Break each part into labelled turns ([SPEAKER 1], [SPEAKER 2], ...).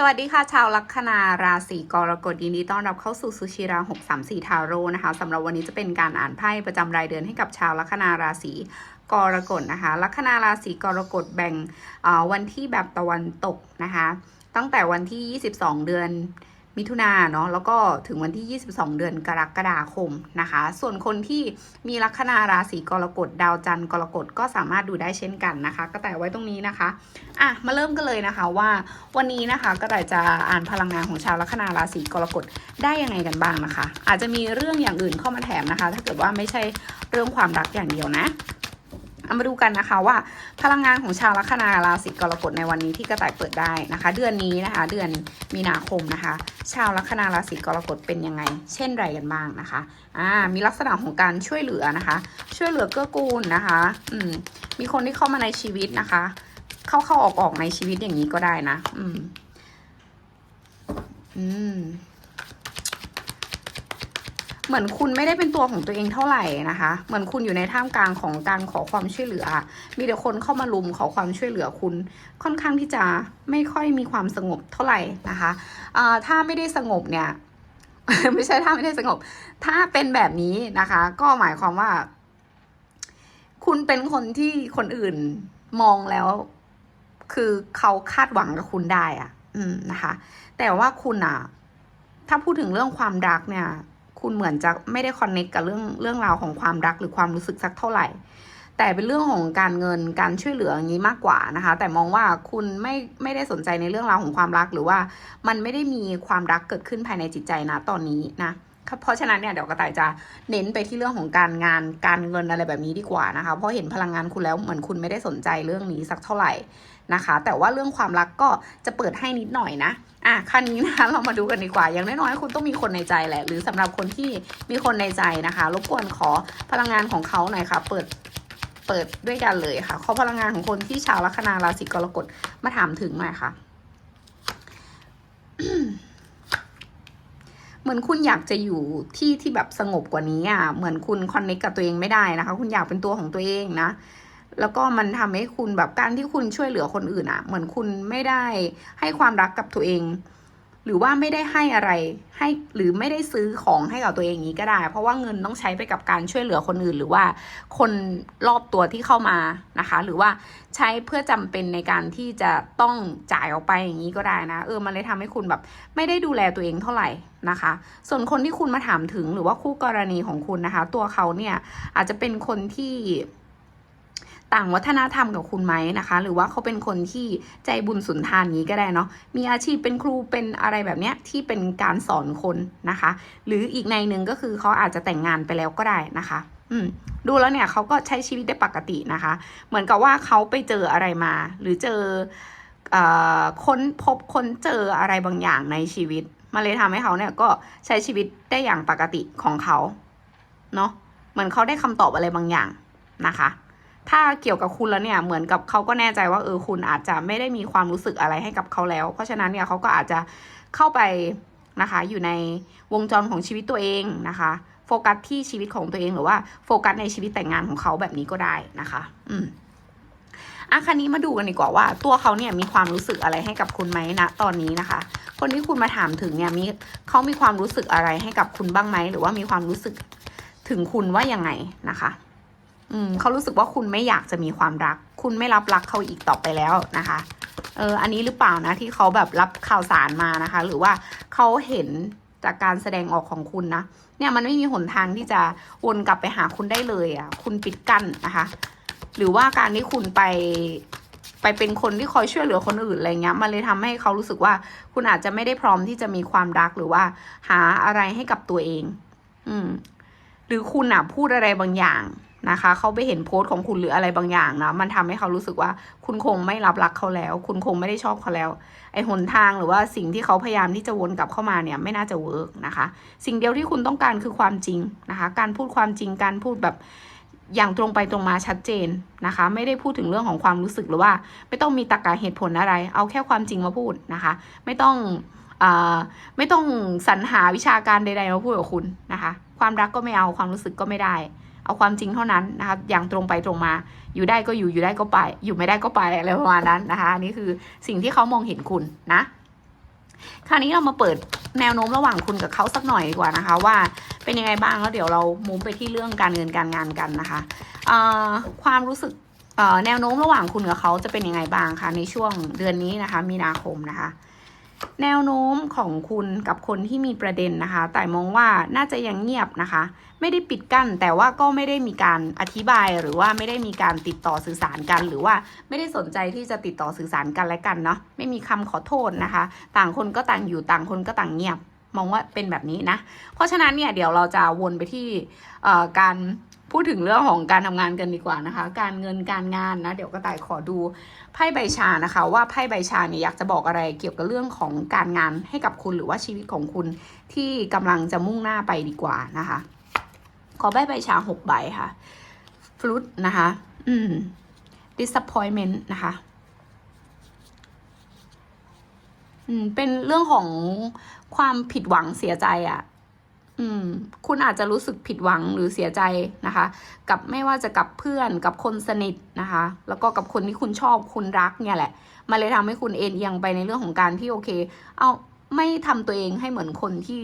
[SPEAKER 1] สวัสดีค่ะ ชาวลัคนาราศีกรกฎยินดีต้อนรับเข้าสู่ซูชิรา 634 ทาโร่นะคะสำหรับวันนี้จะเป็นการอ่านไพ่ประจำรายเดือนให้กับชาวลัคนาราศีกรกฎนะคะ ลัคนาราศีกรกฎแบ่งวันที่แบบตะวันตกนะคะ ตั้งแต่วันที่ 22 เดือน มิถุนาเนาะแล้วก็ถึงวันที่ 22 เดือนกรกฎาคมนะคะ ส่วนคนที่มีลัคนาราศีกรกฎดาวจันทร์กรกฎก็สามารถดูได้เช่นกันนะคะ ก็แต่ไว้ตรงนี้นะคะอะมาเริ่มกันเลยนะคะว่าวันนี้นะคะก็แต่จะอ่านพลังงานของชาวลัคนาราศีกรกฎได้ยังไงกันบ้างนะคะ อาจจะมีเรื่องอย่างอื่นเข้ามาแถมนะคะ ถ้าเกิดว่าไม่ใช่เรื่องความรักอย่างเดียวนะ เอามาดูกันนะคะว่าพลังงานของชาวลัคนาราศีกรกฎในวันนี้ที่กระต่ายเปิดได้นะคะ เดือนนี้นะคะ เดือนมีนาคมนะคะ ชาวลัคนาราศีกรกฎเป็นยังไง เช่นไรกันบ้างนะคะอ่ามีลักษณะของการช่วยเหลือนะคะ ช่วยเหลือเกื้อกูลนะคะอืมมีคนที่เข้ามาในชีวิตนะคะ เข้าเข้าออกออกในชีวิตอย่างนี้ก็ได้นะ อืมอืม เหมือนคุณไม่ได้เป็นตัวของตัวเองเท่าไหร่นะคะ เหมือนคุณอยู่ในท่ามกลางของการขอความช่วยเหลือ มีแต่คนเข้ามาลุมขอความช่วยเหลือคุณ ค่อนข้างที่จะไม่ค่อยมีความสงบเท่าไหร่นะคะถ้าไม่ได้สงบเนี่ย ไม่ใช่ถ้าไม่ได้สงบ ถ้าเป็นแบบนี้นะคะ ก็หมายความว่า คุณเป็นคนที่คนอื่นมองแล้ว คือเขาคาดหวังกับคุณได้อะอืมนะคะ แต่ว่าคุณอะถ้าพูดถึงเรื่องความรักเนี่ย คุณเหมือนจะไม่ได้คอนเน็กกับเรื่องเรื่องราวของความรักหรือความรู้สึกสักเท่าไหร่ แต่เป็นเรื่องของการเงินการช่วยเหลืออย่างนี้มากกว่านะคะ แต่มองว่าคุณไม่ไม่ได้สนใจในเรื่องราวของความรัก หรือว่ามันไม่ได้มีความรักเกิดขึ้นภายในจิตใจนะตอนนี้นะเพราะฉะนั้นเนี่ยเดี๋ยวกระต่ายจะเน้นไปที่เรื่องของการงานการเงินอะไรแบบนี้ดีกว่านะคะ เพราะเห็นพลังงานคุณแล้วเหมือนคุณไม่ได้สนใจเรื่องนี้สักเท่าไหร่ นะคะ แต่ว่าเรื่องความรักก็จะเปิดให้นิดหน่อยนะอะคราวนี้นะคะเรามาดูกันดีกว่า อย่างน้อยๆคุณต้องมีคนในใจแหละ หรือสำหรับคนที่มีคนในใจนะคะ รบกวนขอพลังงานของเขาหน่อยค่ะ เปิดเปิดด้วยกันเลยค่ะ ขอพลังงานของคนที่ชาวลัคนาราศีกรกฎมาถามถึงหน่อยค่ะเหมือนคุณอยากจะอยู่ที่ที่แบบสงบกว่านี้อะ เหมือนคุณคอนเนคกับตัวเองไม่ได้นะคะ คุณอยากเป็นตัวของตัวเองนะ แล้วก็มันทำให้คุณแบบการที่คุณช่วยเหลือคนอื่นอะเหมือนคุณไม่ได้ให้ความรักกับตัวเอง หรือว่าไม่ได้ให้อะไรให้หรือไม่ได้ซื้อของให้กับตัวเองอย่างนี้ก็ได้ เพราะว่าเงินต้องใช้ไปกับการช่วยเหลือคนอื่น หรือว่าคนรอบตัวที่เข้ามานะคะ หรือว่าใช้เพื่อจำเป็นในการที่จะต้องจ่ายออกไปอย่างนี้ก็ได้นะ เออมันเลยทำให้คุณแบบ ไม่ได้ดูแลตัวเองเท่าไหร่นะคะ ส่วนคนที่คุณมาถามถึงหรือว่าคู่กรณีของคุณนะคะ ตัวเขาเนี่ยอาจจะเป็นคนที่ ต่างวัฒนธรรมกับคุณไหมนะคะ หรือว่าเขาเป็นคนที่ใจบุญสุนทานนี้ก็ได้เนาะมีอาชีพเป็นครูเป็นอะไรแบบเนี้ยที่เป็นการสอนคนนะคะ หรืออีกในหนึ่งก็คือเขาอาจจะแต่งงานไปแล้วก็ได้นะคะอืมดูแล้วเนี่ยเขาก็ใช้ชีวิตได้ปกตินะคะ เหมือนกับว่าเขาไปเจออะไรมา หรือเจอเอ่อค้นพบค้นเจออะไรบางอย่างในชีวิตมันเลยทำให้เขาเนี่ยก็ใช้ชีวิตได้อย่างปกติของเขาเนาะเหมือนเขาได้คำตอบอะไรบางอย่างนะคะ ถ้าเกี่ยวกับคุณแล้วเนี่ยเหมือนกับเขาก็แน่ใจว่าเออคุณอาจจะไม่ได้มีความรู้สึกอะไรให้กับเขาแล้ว เพราะฉะนั้นเนี่ยเขาก็อาจจะเข้าไปนะคะอยู่ในวงจรของชีวิตตัวเองนะคะโฟกัสที่ชีวิตของตัวเองหรือว่าโฟกัสในชีวิตแต่งงานของเขาแบบนี้ก็ได้นะคะ อืมอะคันนี้มาดูกันดีกว่าว่า ตัวเขาเนี่ยมีความรู้สึกอะไรให้กับคุณไหมณตอนนี้นะคะ คนที่คุณมาถามถึงเนี่ยมีเขามีความรู้สึกอะไรให้กับคุณบ้างไหมหรือว่ามีความรู้สึกถึงคุณว่ายังไงนะคะ อืมเขารู้สึกว่าคุณไม่อยากจะมีความรัก คุณไม่รับรักเขาอีกต่อไปแล้วนะคะเอออันนี้หรือเปล่านะที่เขาแบบรับข่าวสารมานะคะ หรือว่าเขาเห็นจากการแสดงออกของคุณนะเนี่ยมันไม่มีหนทางที่จะวนกลับไปหาคุณได้เลยอะคุณปิดกั้นนะคะ หรือว่าการที่คุณไปไปเป็นคนที่คอยช่วยเหลือคนอื่นอะไรเงี้ยมันเลยทำให้เขารู้สึกว่าคุณอาจจะไม่ได้พร้อมที่จะมีความรักหรือว่าหาอะไรให้กับตัวเอง อืม หรือคุณอะพูดอะไรบางอย่าง นะคะ เขาไปเห็นโพสต์ของคุณหรืออะไรบางอย่างนะมันทำให้เขารู้สึกว่าคุณคงไม่รับรักเขาแล้ว คุณคงไม่ได้ชอบเขาแล้ว ไอ้หนทางหรือว่าสิ่งที่เขาพยายามที่จะวนกลับเข้ามาเนี่ยไม่น่าจะเวิร์กนะคะ สิ่งเดียวที่คุณต้องการคือความจริงนะคะ การพูดความจริงการพูดแบบอย่างตรงไปตรงมาชัดเจนนะคะ ไม่ได้พูดถึงเรื่องของความรู้สึกหรือว่า ไม่ต้องมีตรรกะเหตุผลอะไร เอาแค่ความจริงมาพูดนะคะ ไม่ต้องอไม่ต้องสรรหาวิชาการใดๆมาพูดกับคุณนะคะ ความรักก็ไม่เอาความรู้สึกก็ไม่ได้ เอาความจริงเท่านั้นนะคะอย่างตรงไปตรงมา อยู่ได้ก็อยู่อยู่ได้ก็ไป อยู่ไม่ได้ก็ไปอะไรประมาณนั้นนะคะนี่คือสิ่งที่เขามองเห็นคุณนะคราวนี้เรามาเปิดแนวโน้มระหว่างคุณกับเขาสักหน่อยดีกว่านะคะ ว่าเป็นยังไงบ้างแล้วเดี๋ยวเรามุมไปที่เรื่องการเงินการงานกันนะคะความรู้สึกแนวโน้มระหว่างคุณกับเขาจะเป็นยังไงบ้างคะในช่วงเดือนนี้นะคะ มีนาคมนะคะ แนวโน้มของคุณกับคนที่มีประเด็นนะคะ แต่มองว่าน่าจะยังเงียบนะคะ ไม่ได้ปิดกั้นแต่ว่าก็ไม่ได้มีการอธิบายหรือว่าไม่ได้มีการติดต่อสื่อสารกัน หรือว่าไม่ได้สนใจที่จะติดต่อสื่อสารกันและกันเนาะไม่มีคำขอโทษนะคะ ต่างคนก็ต่างอยู่ต่างคนก็ต่างเงียบ มองว่าเป็นแบบนี้นะ เพราะฉะนั้นเนี่ยเดี๋ยวเราจะวนไปที่การ พูดถึงเรื่องของการทำงานกันดีกว่านะคะ การเงินการงานนะ เดี๋ยวก็ต่ายขอดูไพ่ใบชานะคะ ว่าไพ่ใบชาเนี่ยอยากจะบอกอะไรเกี่ยวกับเรื่องของการงานให้กับคุณหรือว่าชีวิตของคุณที่กำลังจะมุ่งหน้าไปดีกว่านะคะ ขอใบใบชาหกใบค่ะฟลุตนะคะ อืม disappointment นะคะอืมเป็นเรื่องของความผิดหวังเสียใจอะ่ะ อืม คุณอาจจะรู้สึกผิดหวังหรือเสียใจนะคะ กับไม่ว่าจะกับเพื่อนกับคนสนิทนะคะ แล้วก็กับคนที่คุณชอบคุณรักเนี่ยแหละมันเลยทำให้คุณเอ็นเอียงไปในเรื่องของการที่โอเค เอาไม่ทำตัวเองให้เหมือนคนที่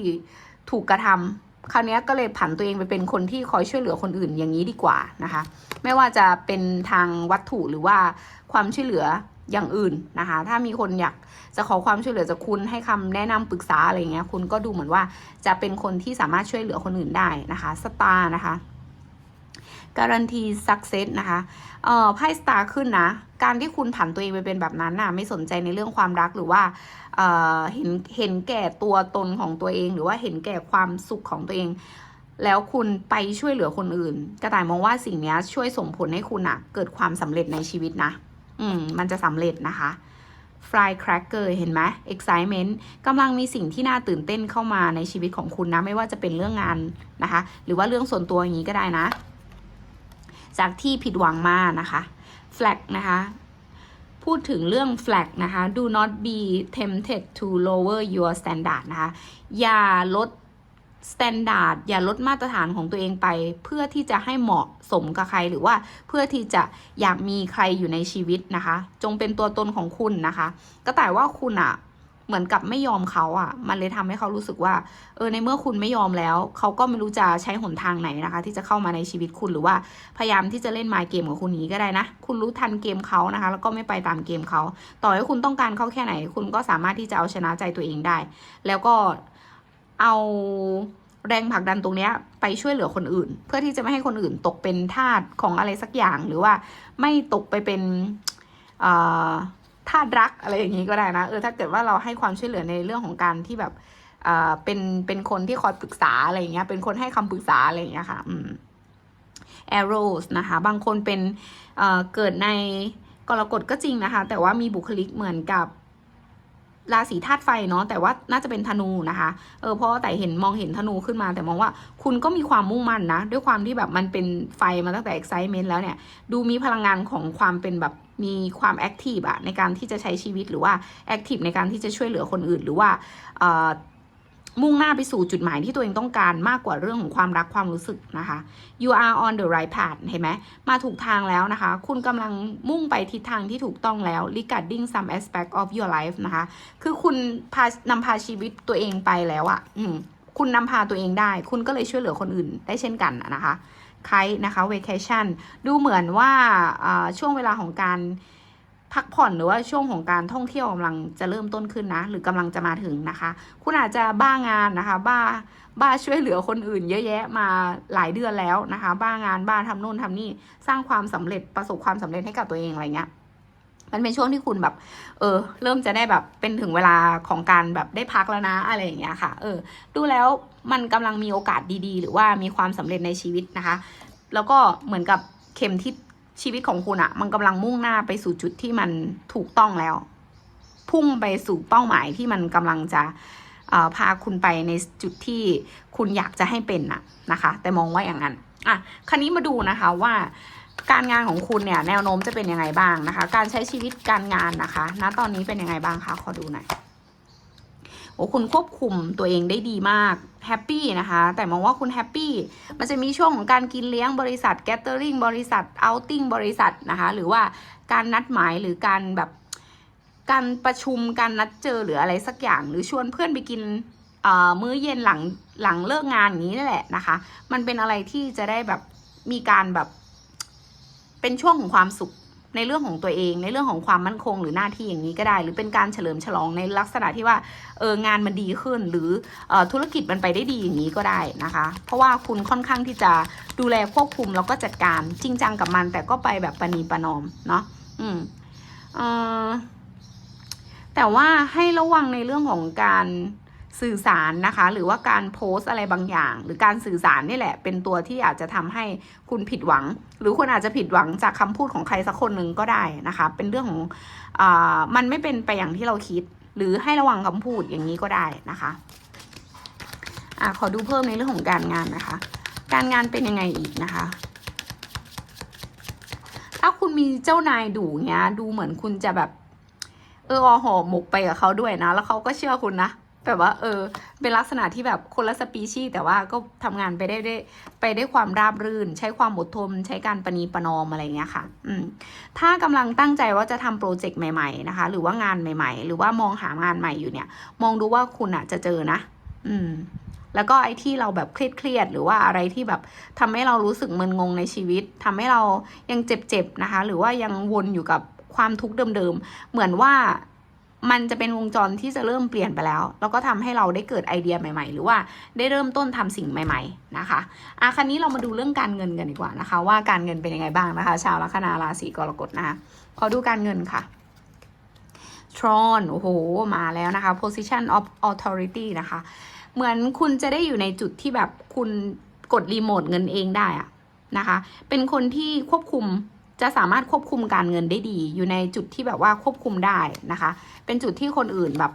[SPEAKER 1] ถูกกระทำคราวนี้ก็เลยผันตัวเองไปเป็นคนที่คอยช่วยเหลือคนอื่นอย่างนี้ดีกว่านะคะ ไม่ว่าจะเป็นทางวัตถุหรือว่าความช่วยเหลือ อย่างอื่นนะคะ ถ้ามีคนอยากจะขอความช่วยเหลือจากคุณให้คำแนะนำปรึกษาอะไรเงี้ย คุณก็ดูเหมือนว่าจะเป็นคนที่สามารถช่วยเหลือคนอื่นได้นะคะ สตาร์นะคะการันตีสักเซสนะคะ เอ่อ ไพ่สตาร์ขึ้นนะ การที่คุณผันตัวเองไปเป็นแบบนั้นน่ะ ไม่สนใจในเรื่องความรักหรือว่า เอ่อ เห็น เห็นแก่ตัวตนของตัวเอง หรือว่าเห็นแก่ความสุขของตัวเอง แล้วคุณไปช่วยเหลือคนอื่น กระต่ายมองว่าสิ่งนี้ช่วยส่งผลให้คุณอะเกิดความสำเร็จในชีวิตนะ อืมมันจะสำเร็จนะคะ Firecracker เห็นไหม Excitement กำลังมีสิ่งที่น่าตื่นเต้นเข้ามาในชีวิตของคุณนะ ไม่ว่าจะเป็นเรื่องงานนะคะ หรือว่าเรื่องส่วนตัวอย่างนี้ก็ได้นะ จากที่ผิดหวังมานะคะ Flag นะคะพูดถึงเรื่อง flag นะคะ do not be tempted to lower your standard นะคะ อย่าลด standard อย่าลดมาตรฐานของตัวเองไป เพื่อที่จะให้เหมาะสมกับใครหรือว่าเพื่อที่จะอยากมีใครอยู่ในชีวิตนะคะ จงเป็นตัวตนของคุณนะคะ ก็แต่ว่าคุณอะเหมือนกับไม่ยอมเขาอะมันเลยทำให้เขารู้สึกว่า เออ ในเมื่อคุณไม่ยอมแล้ว เขาก็ไม่รู้จะใช้หนทางไหนนะคะ ที่จะเข้ามาในชีวิตคุณหรือว่าพยายามที่จะเล่นมายเกมกับคุณนี้ก็ได้นะ คุณรู้ทันเกมเขานะคะ แล้วก็ไม่ไปตามเกมเขา ต่อให้คุณต้องการเขาแค่ไหน คุณก็สามารถที่จะเอาชนะใจตัวเองได้ แล้วก็ เอาแรงผลักดันตรงนี้ไปช่วยเหลือคนอื่น เพื่อที่จะไม่ให้คนอื่นตกเป็นทาสของอะไรสักอย่างหรือว่าไม่ตกไปเป็นทาสรักอะไรอย่างนี้ก็ได้นะเออถ้าเกิดว่าเราให้ความช่วยเหลือในเรื่องของการที่แบบเป็นเป็นคนที่คอยปรึกษาอะไรอย่างเงี้ยเป็นคนให้คำปรึกษาอะไรอย่างเงี้ยค่ะอืม arrows นะคะบางคนเป็นเเกิดในกรกฎก็จริงนะคะ แต่ว่ามีบุคลิกเหมือนกับ ราศีธาตุไฟเนาะแต่ว่าน่าจะเป็นธนูนะคะเออเพราะแต่เห็นมองเห็นธนูขึ้นมา แต่มองว่าคุณก็มีความมุ่งมั่นนะ ด้วยความที่แบบมันเป็นไฟมาตั้งแต่ excitement แล้วเนี่ยดูมีพลังงานของความเป็นแบบมีความแอคทีฟอะในการที่จะใช้ชีวิตหรือว่าแอคทีฟในการที่จะช่วยเหลือคนอื่นหรือว่าเอ่อ มุ่งหน้าไปสู่จุดหมายที่ตัวเองต้องการมากกว่าเรื่องของความรักความรู้สึกนะคะ you are on the right path เห็นไหมมาถูกทางแล้วนะคะ คุณกำลังมุ่งไปทิศทางที่ถูกต้องแล้ว regarding some aspect of your life นะคะ คือคุณพานำพาชีวิตตัวเองไปแล้วอะอืมคุณนำพาตัวเองได้ คุณก็เลยช่วยเหลือคนอื่นได้เช่นกันนะคะไคนะคะ vacation ดูเหมือนว่าช่วงเวลาของการ พักผ่อนหรือว่าช่วงของการท่องเที่ยวกำลังจะเริ่มต้นขึ้นนะ หรือกำลังจะมาถึงนะคะ คุณอาจจะบ้างานนะคะ บ้าบ้าช่วยเหลือคนอื่น เยอะแยะมาหลายเดือนแล้วนะคะ บ้างานบ้าทำโน่นทำนี่สร้างความสำเร็จประสบความสำเร็จให้กับตัวเองอะไรเงี้ยมันเป็นช่วงที่คุณแบบ เออ เริ่มจะได้แบบเป็นถึงเวลาของการแบบได้พักแล้วนะอะไรอย่างเงี้ยค่ะ เออ ดูแล้วมันกำลังมีโอกาสดีๆ หรือว่ามีความสำเร็จในชีวิตนะคะ แล้วก็เหมือนกับเข็มทิศ ชีวิตของคุณอะมันกำลังมุ่งหน้าไปสู่จุดที่มันถูกต้องแล้ว พุ่งไปสู่เป้าหมายที่มันกำลังจะพาคุณไปในจุดที่คุณอยากจะให้เป็นน่ะนะคะ แต่มองว่าอย่างนั้นอะคราวนี้มาดูนะคะว่า การงานของคุณเนี่ยแนวโน้มจะเป็นยังไงบ้างนะคะ การใช้ชีวิตการงานนะคะณตอนนี้เป็นยังไงบ้างคะขอดูหน่อย โอ้คุณควบคุมตัวเองได้ดีมากแฮปปี้นะคะ แต่มองว่าคุณแฮปปี้มันจะมีช่วงของการกินเลี้ยงบริษัทแกตเตอริงบริษัทเอาติ้งบริษัทนะคะ หรือว่าการนัดหมายหรือการแบบการประชุมการนัดเจอหรืออะไรสักอย่าง หรือชวนเพื่อนไปกินมื้อเย็นหลังหลังเลิกงานอย่างนี้นั่นแหละนะคะ มันเป็นอะไรที่จะได้แบบมีการแบบเป็นช่วงของความสุข ในเรื่องของตัวเอง ในเรื่องของความมั่นคง หรือหน้าที่อย่างนี้ก็ได้ หรือเป็นการเฉลิมฉลองในลักษณะที่ว่าเอองานมันดีขึ้น หรือออธุรกิจมันไปได้ดีอย่างนี้ก็ได้นะคะ เพราะว่าคุณค่อนข้างที่จะดูแลควบคุมแล้วก็จัดการจริงจังกับมัน แต่ก็ไปแบบปณีประนอมเนาะอืมเออแต่ว่าให้ระวังในเรื่องของการ สื่อสารนะคะ หรือว่าการโพสอะไรบางอย่าง หรือการสื่อสารนี่แหละ เป็นตัวที่อาจจะทำให้คุณผิดหวัง หรือคุณอาจจะผิดหวังจากคำพูดของใครสักคนหนึ่งก็ได้นะคะ เป็นเรื่องของอมันไม่เป็นไปอย่างที่เราคิด หรือให้ระวังคำพูดอย่างนี้ก็ได้นะคะอะขอดูเพิ่มในเรื่องของการงานนะคะ การงานเป็นยังไงอีกนะคะ ถ้าคุณมีเจ้านายดุเงี้ย ดูเหมือนคุณจะแบบ เอออหอหมกไปกับเขาด้วยนะ แล้วเขาก็เชื่อคุณนะ แบบว่า เออ เป็นลักษณะที่แบบคนละสปีชีส์แต่ว่าก็ทำงานไปได้ได้ไปได้ความราบรื่น ใช้ความอดทนใช้การประนีประนอมอะไรเงี้ยค่ะ อืมถ้ากำลังตั้งใจว่าจะทำโปรเจกต์ใหม่ๆนะคะ หรือว่างานใหม่ ๆ หรือว่ามองหางานใหม่อยู่เนี่ย มองดูว่าคุณอะจะเจอนะ อืมแล้วก็ไอ้ที่เราแบบเครียดๆหรือว่าอะไรที่แบบทำให้เรารู้สึกมึนงงในชีวิตทำให้เรายังเจ็บๆนะคะ หรือว่ายังวนอยู่กับความทุกข์เดิมๆ เหมือนว่า มันจะเป็นวงจรที่จะเริ่มเปลี่ยนไปแล้ว แล้วก็ทำให้เราได้เกิดไอเดียใหม่ ๆ หรือว่าได้เริ่มต้นทำสิ่งใหม่ ๆ นะคะอะคันนี้เรามาดูเรื่องการเงินกันดีกว่านะคะ ว่าการเงินเป็นยังไงบ้างนะคะ ชาวลัคนาราศีกรกฎนะคะขอดูการเงินค่ะทรอนโอ้โห มาแล้วนะคะ position of authority นะคะ เหมือนคุณจะได้อยู่ในจุดที่แบบคุณกดรีโมทเงินเองได้อะนะคะ เป็นคนที่ควบคุม จะสามารถควบคุมการเงินได้ดี อยู่ในจุดที่แบบว่าควบคุมได้นะคะ เป็นจุดที่คนอื่นแบบ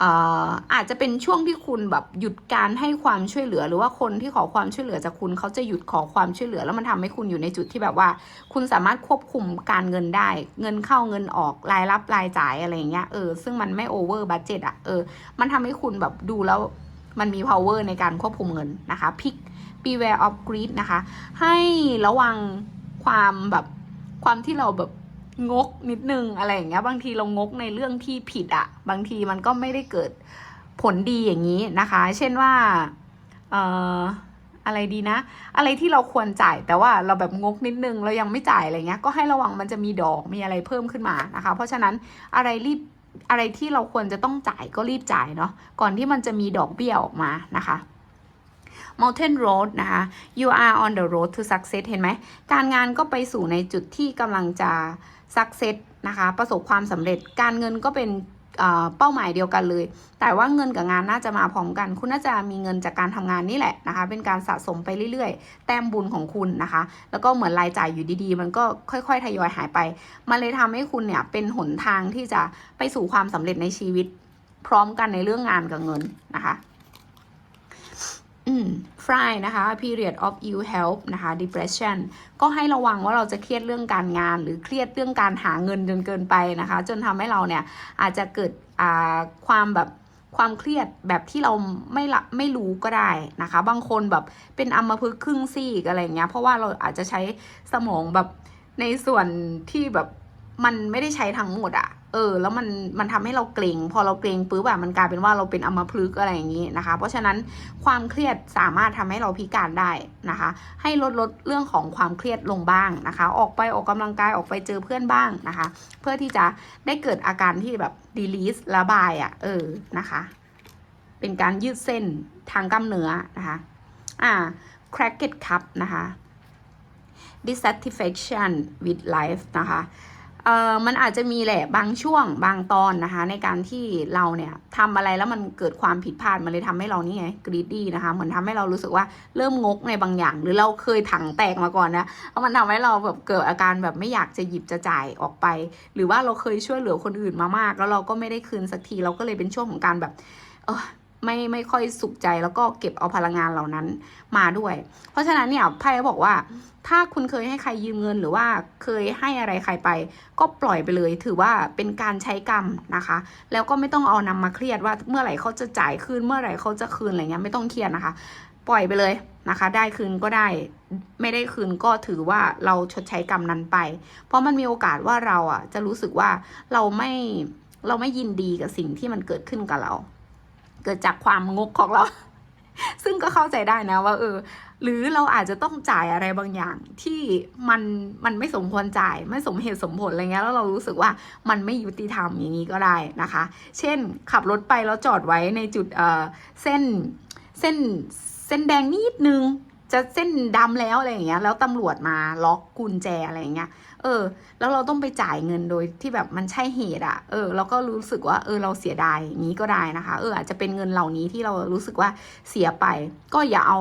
[SPEAKER 1] เอออาจจะเป็นช่วงที่คุณแบบหยุดการให้ความช่วยเหลือ หรือว่าคนที่ขอความช่วยเหลือจากคุณเขาจะหยุดขอความช่วยเหลือ แล้วมันทำให้คุณอยู่ในจุดที่แบบว่า คุณสามารถควบคุมการเงินได้ เงินเข้าเงินออกรายรับรายจ่ายอะไรอย่างเงี้ยเออซึ่งมันไม่โอเวอร์บัตเจตอะเออมันทำให้คุณแบบดูแล้วมันมี power ในการควบคุมเงินนะคะพิก beware of greed นะคะ ให้ระวัง ความแบบความที่เราแบบงกนิดนึงอะไรอย่างเงี้ย บางทีเรางกในเรื่องที่ผิดอะบางทีมันก็ไม่ได้เกิดผลดีอย่างนี้นะคะ เช่นว่าเอ่ออะไรดีนะ อะไรที่เราควรจ่ายแต่ว่าเราแบบงกนิดนึงเรายังไม่จ่ายอะไรเงี้ย ก็ให้ระวังมันจะมีดอกมีอะไรเพิ่มขึ้นมานะคะ เพราะฉะนั้นอะไรรีบอะไรที่เราควรจะต้องจ่ายก็รีบจ่ายเนาะก่อนที่มันจะมีดอกเบี้ยออกมานะคะ Mountain Road นะคะ you are on the road to success เห็นไหม การงานก็ไปสู่ในจุดที่กำลังจะ success นะคะ ประสบความสำเร็จ การเงินก็เป็นเป้าหมายเดียวกันเลย แต่ว่าเงินกับงานน่าจะมาพร้อมกัน คุณน่าจะมีเงินจากการทำงานนี่แหละนะคะ เป็นการสะสมไปเรื่อยๆ แต้มบุญของคุณนะคะ แล้วก็เหมือนรายจ่ายอยู่ดีๆ มันก็ค่อยๆ ทยอยหายไป มันเลยทำให้คุณเนี่ยเป็นหนทางที่จะไปสู่ความสำเร็จในชีวิต พร้อมกันในเรื่องงานกับเงินนะคะ Fry นะคะ period of ill health นะคะ depression ก็ให้ระวังว่าเราจะเครียดเรื่องการงาน หรือเครียดเรื่องการหาเงินจนเกินไปนะคะ จนทำให้เราเนี่ยอาจจะเกิดความแบบความเครียดแบบที่เราไม่ละไม่รู้ก็ได้นะคะ บางคนแบบเป็นอัมพฤกษ์ครึ่งซีกอะไรเงี้ย เพราะว่าเราอาจจะใช้สมองแบบในส่วนที่แบบมันไม่ได้ใช้ทั้งหมดอะ เออแล้วมันมันทำให้เราเกรงพอเราเกรงปุ๊บอะมันกลายเป็นว่าเราเป็นอัมพฤกษ์อะไรอย่างนี้นะคะ เพราะฉะนั้นความเครียดสามารถทำให้เราพิการได้นะคะ ให้ลดลดเรื่องของความเครียดลงบ้างนะคะ ออกไปออกกำลังกายออกไปเจอเพื่อนบ้างนะคะ เพื่อที่จะได้เกิดอาการที่แบบดีลีสระบายอะ่ะเออนะคะ เป็นการยืดเส้นทางกล้ามเนื้อนะคะอ่า cracked cup นะคะ dissatisfaction with life นะคะ เอ่อมันอาจจะมีแหละบางช่วงบางตอนนะคะ ในการที่เราเนี่ยทำอะไรแล้วมันเกิดความผิดพลาดมันเลยทำให้เรานี่ไง greedy นะคะเหมือนทำให้เรารู้สึกว่าเริ่มงกในบางอย่าง หรือเราเคยถังแตกมาก่อนนะแล้วมันทำให้เราแบบเกิดอาการแบบไม่อยากจะหยิบจะจ่ายออกไป หรือว่าเราเคยช่วยเหลือคนอื่นมามาก แล้วเราก็ไม่ได้คืนสักทีเราก็เลยเป็นช่วงของการแบบเออ ไม่ไม่ค่อยสุขใจแล้วก็เก็บเอาพลังงานเหล่านั้นมาด้วย เพราะฉะนั้นเนี่ยไพ่บอกว่า ถ้าคุณเคยให้ใครยืมเงินหรือว่าเคยให้อะไรใครไป ก็ปล่อยไปเลย ถือว่าเป็นการใช้กรรมนะคะ แล้วก็ไม่ต้องเอานำมาเครียดว่าเมื่อไหร่เขาจะจ่ายคืนเมื่อไหร่เขาจะคืนอะไรเงี้ยไม่ต้องเครียดนะคะ ปล่อยไปเลยนะคะ ได้คืนก็ได้ไม่ได้คืนก็ถือว่าเราชดใช้กรรมนั้นไป เพราะมันมีโอกาสว่าเราอะจะรู้สึกว่าเราไม่เราไม่ยินดีกับสิ่งที่มันเกิดขึ้นกับเรา เกิดจากความงกของเรา ซึ่งก็เข้าใจได้นะว่าเออ หรือเราอาจจะต้องจ่ายอะไรบางอย่างที่มันมันไม่สมควรจ่าย ไม่สมเหตุสมผลอะไรเงี้ยแล้วเรารู้สึกว่ามันไม่ยุติธรรมอย่างนี้ก็ได้นะคะ เช่นขับรถไปแล้วจอดไว้ในจุดเอ่อเส้นเส้นเส้นแดงนิดนึงจะเส้นดำแล้วอะไรอย่างเงี้ยแล้วตำรวจมาล็อกกุญแจอะไรอย่างเงี้ย เออ แล้วเราต้องไปจ่ายเงินโดยที่แบบมันใช่เหตุอะ่ะเออเราก็รู้สึกว่าเออเราเสียดายอย่างนี้ก็ได้นะคะ เอออาจจะเป็นเงินเหล่านี้ที่เรารู้สึกว่าเสียไป ก็อย่าเอา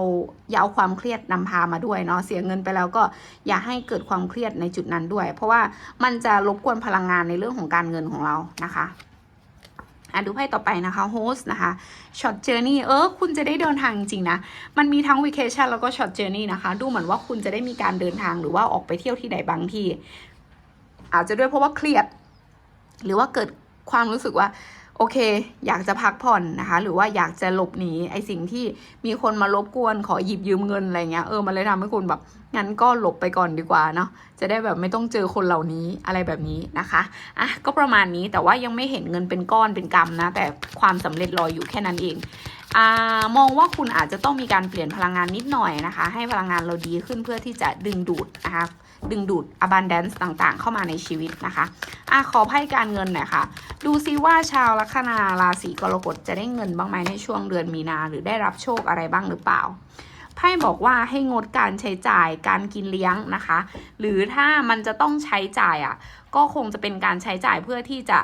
[SPEAKER 1] อย่าเอาความเครียดนำพามาด้วยเนาะเสียเงินไปแล้วก็อย่าให้เกิดความเครียดในจุดนั้นด้วย เพราะว่ามันจะรบกวนพลังงานในเรื่องของการเงินของเรานะคะ อะดูไพ่ต่อไปนะคะ host นะคะช็อตเจอร์นี่เออคุณจะได้เดินทางจริงนะ มันมีทั้ง vacation แล้วก็ช็อตเจอร์นี่นะคะ ดูเหมือนว่าคุณจะได้มีการเดินทางหรือว่าออกไปเที่ยวที่ไหนบางที่ อาจจะด้วยเพราะว่าเครียด หรือว่าเกิดความรู้สึกว่า โอเค อยากจะพักผ่อนนะคะ หรือว่าอยากจะหลบหนีไอสิ่งที่มีคนมารบกวนขอหยิบยืมเงินอะไรเงี้ยเออมันเลยทำให้คุณแบบงั้นก็หลบไปก่อนดีกว่าเนาะจะได้แบบไม่ต้องเจอคนเหล่านี้อะไรแบบนี้นะคะอะก็ประมาณนี้แต่ว่ายังไม่เห็นเงินเป็นก้อนเป็นกำนะ แต่ความสำเร็จรออยู่แค่นั้นเองอ่ามองว่าคุณอาจจะต้องมีการเปลี่ยนพลังงานนิดหน่อยนะคะ ให้พลังงานเราดีขึ้นเพื่อที่จะดึงดูดนะคะ ดึงดูด abundance ต่างๆ เข้ามาในชีวิตนะคะอะขอไพ่การเงินหน่อยค่ะ ดูซิว่าชาวลัคนาราศีกรกฎจะได้เงินบ้างไหมในช่วงเดือนมีนาหรือได้รับโชคอะไรบ้างหรือเปล่าไพ่บอกว่าให้งดการใช้จ่ายการกินเลี้ยงนะคะ หรือถ้ามันจะต้องใช้จ่ายอะก็คงจะเป็นการใช้จ่ายเพื่อที่จะ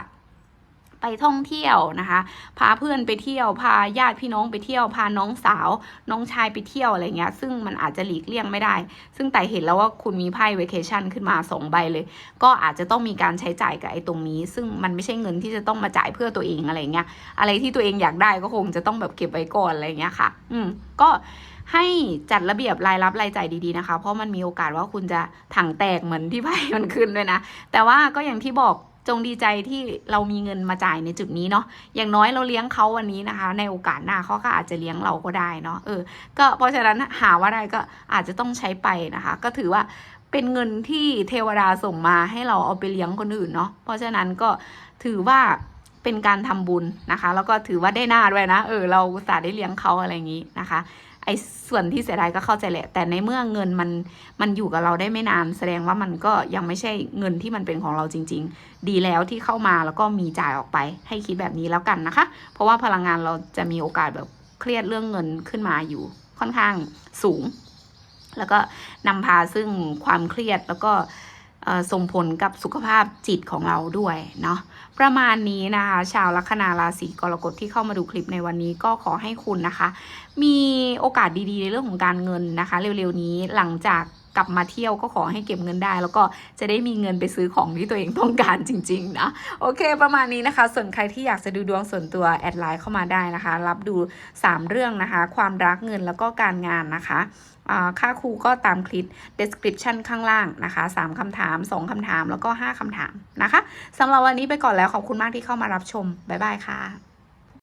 [SPEAKER 1] ไปท่องเที่ยวนะคะ พาเพื่อนไปเที่ยว พาญาติพี่น้องไปเที่ยว พาน้องสาว น้องชายไปเที่ยวอะไรเงี้ย ซึ่งมันอาจจะหลีกเลี่ยงไม่ได้ ซึ่งแต่เห็นแล้วว่าคุณมีไพ่เวเคชันขึ้นมาสองใบเลย ก็อาจจะต้องมีการใช้จ่ายกับไอ้ตรงนี้ ซึ่งมันไม่ใช่เงินที่จะต้องมาจ่ายเพื่อตัวเองอะไรเงี้ย อะไรที่ตัวเองอยากได้ก็คงจะต้องแบบเก็บไว้ก่อนอะไรเงี้ยค่ะ อืม ก็ให้จัดระเบียบรายรับรายจ่ายดีๆนะคะ เพราะมันมีโอกาสว่าคุณจะถังแตกเหมือนที่ไพ่มันขึ้นด้วยนะ แต่ว่าก็อย่างที่บอก จงดีใจที่เรามีเงินมาจ่ายในจุดนี้เนาะอย่างน้อยเราเลี้ยงเขาวันนี้นะคะ ในโอกาสหน้าเขาก็อาจจะเลี้ยงเราก็ได้เนาะเออ ก็เพราะฉะนั้นหาว่าได้ก็อาจจะต้องใช้ไปนะคะ ก็ถือว่าเป็นเงินที่เทวดาส่งมาให้เราเอาไปเลี้ยงคนอื่นเนาะเพราะฉะนั้นก็ถือว่าเป็นการทำบุญนะคะ แล้วก็ถือว่าได้หน้าด้วยนะ เออ เราอุตส่าห์ได้เลี้ยงเขาอะไรอย่างนี้นะคะ ไอ้ส่วนที่เสียดายก็เข้าใจแหละ แต่ในเมื่อเงินมันมันอยู่กับเราได้ไม่นาน แสดงว่ามันก็ยังไม่ใช่เงินที่มันเป็นของเราจริง ๆ ดีแล้วที่เข้ามาแล้วก็มีจ่ายออกไป ให้คิดแบบนี้แล้วกันนะคะ เพราะว่าพลังงานเราจะมีโอกาสแบบเครียดเรื่องเงินขึ้นมาอยู่ค่อนข้างสูง แล้วก็นำพาซึ่งความเครียดแล้วก็ ส่งผลกับสุขภาพจิตของเราด้วยเนาะประมาณนี้นะคะ ชาวลัคนาราศีกรกฎที่เข้ามาดูคลิปในวันนี้ก็ขอให้คุณนะคะ มีโอกาสดีๆ ในเรื่องของการเงินนะคะ เร็วๆนี้หลังจากกลับมาเที่ยวก็ขอให้เก็บเงินได้ แล้วก็จะได้มีเงินไปซื้อของที่ตัวเองต้องการจริง ๆ นะ โอเค ประมาณนี้นะคะ ส่วนใครที่อยากจะดูดวงส่วนตัวแอดไลน์เข้ามาได้นะคะ รับดู 3 เรื่องนะคะ ความรักเงินแล้วก็การงานนะคะ ค่าครูก็ตามคลิป description ข้างล่างนะคะ 3คำถาม 2คำถามแล้วก็ 5คำถามนะคะสำหรับวันนี้ไปก่อนแล้วขอบคุณมากที่เข้ามารับชม บ๊ายบายค่ะ